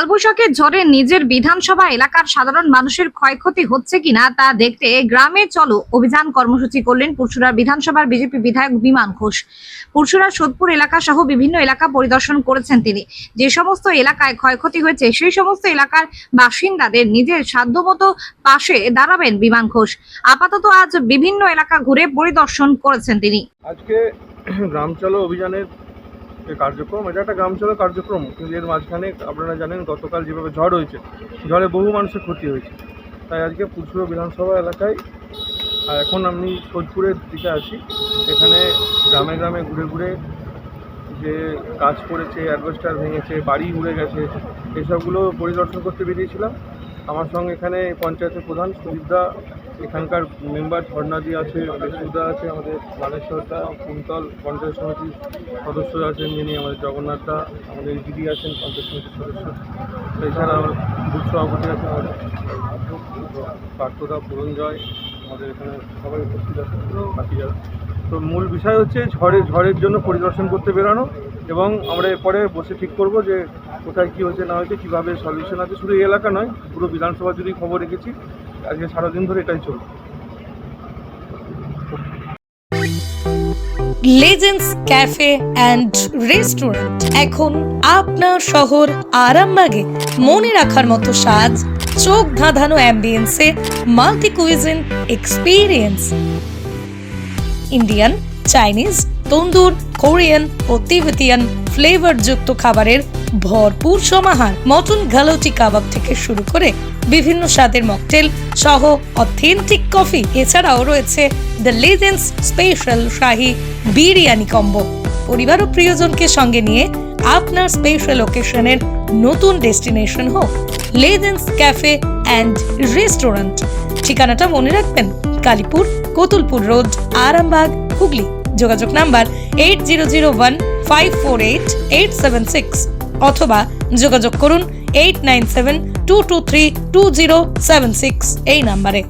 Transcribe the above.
কালবৈশাখের ঝড়ে নিজের বিধানসভা এলাকার সাধারণ মানুষের ক্ষয়ক্ষতি হচ্ছে কিনা তা দেখতে গ্রামে চলো অভিযান কর্মসূচি করলেন পুরসুরা বিধানসভার বিজেপি বিধায়ক বিমান ঘোষ। পুরসুরা সোদপুর এলাকা সহ বিভিন্ন এলাকা পরিদর্শন করেছেন তিনি। যে সমস্ত এলাকায় ক্ষয়ক্ষতি হয়েছে, সেই সমস্ত এলাকার বাসিন্দাদের নিজের সাধ্যমতো পাশে দাঁড়াবেন বিমান ঘোষ। আপাতত আজ বিভিন্ন এলাকা ঘুরে পরিদর্শন করেছেন তিনি। আজকে গ্রাম চলো অভিযানের যে কার্যক্রম। এটা একটা গ্রাম চলো কার্যক্রম, কিন্তু এর মাঝখানে আপনারা জানেন গতকাল যেভাবে ঝড় হয়েছে, ঝড়ে বহু মানুষের ক্ষতি হয়েছে। তাই আজকে পুরসুর বিধানসভা এলাকায়, আর এখন আমি সোদপুরের দিকে আছি। এখানে গ্রামে গ্রামে ঘুরে ঘুরে যে কাজ করেছে, অ্যাডভেস্টার ভেঙেছে, বাড়ি উড়ে গেছে, এসবগুলো পরিদর্শন করতে বেরিয়েছিলাম। আমার সঙ্গে এখানে পঞ্চায়েতের প্রধান সুদীপদা এখানকার মেম্বার ঝর্ণাদি আছে বেসুদা আছে, আমাদের মানেশ্বরদা কুন্তল পঞ্চায়েত সমিতির সদস্য আছেন যিনি আমাদের জগন্নাথদা আমাদের দিদি আছেন পঞ্চায়েত সমিতির সদস্য। এছাড়া আমার সভাপতি আছে আমাদের পার্থদা পুরঞ্জয় আমাদের এখানে সবাই উপস্থিত আছে বাকি যারা। তো মূল বিষয় হচ্ছে ঝড়ে, ঝড়ের জন্য পরিদর্শন করতে বেরানো এবং আমরা এরপরে বসে ঠিক করব যে কোথায় কী হয়েছে, না হয়েছে, কীভাবে সলিউশন আছে। শুধু এই এলাকা নয়, পুরো বিধানসভা জুড়েই খবর রেখেছি আজকে সারাদিন ধরে এটাই চলবে লেজেন্ডস ক্যাফে অ্যান্ড রেস্টুরেন্ট এখন আপনার শহর আরামবাগে মনে রাখার মতো সাজ, চোখ ধাঁধানো অ্যাম্বিয়েন্সে multi cuisine experience Indian Chinese tandoor Korean ও তিবেতিয়ান ফ্লেভারযুক্ত খাবারের ভরপুর সমাহার। মটন গালোটি কাবাব থেকে শুরু করে বিভিন্ন স্বাদের মকটেল সহ অথেন্টিক কফি এছাড়াও রয়েছে the legends special shahi biryani combo পরিবার ও প্রিয়জনকে সঙ্গে নিয়ে আপনার স্পেশাল ওকেশনের নতুন ডেস্টিনেশন হোক। লেজেন্ডস ক্যাফে অ্যান্ড রেস্টুরেন্ট ঠিকানাটা মনে রাখবেন, কালীপুর, কোতুলপুর রোড, আরামবাগ, হুগলি। যোগাযোগ number eight zero zero one five four eight eight seven six অথবা যোগাযোগ করুন eight nine seven two two three two zero seven six এই নাম্বারে।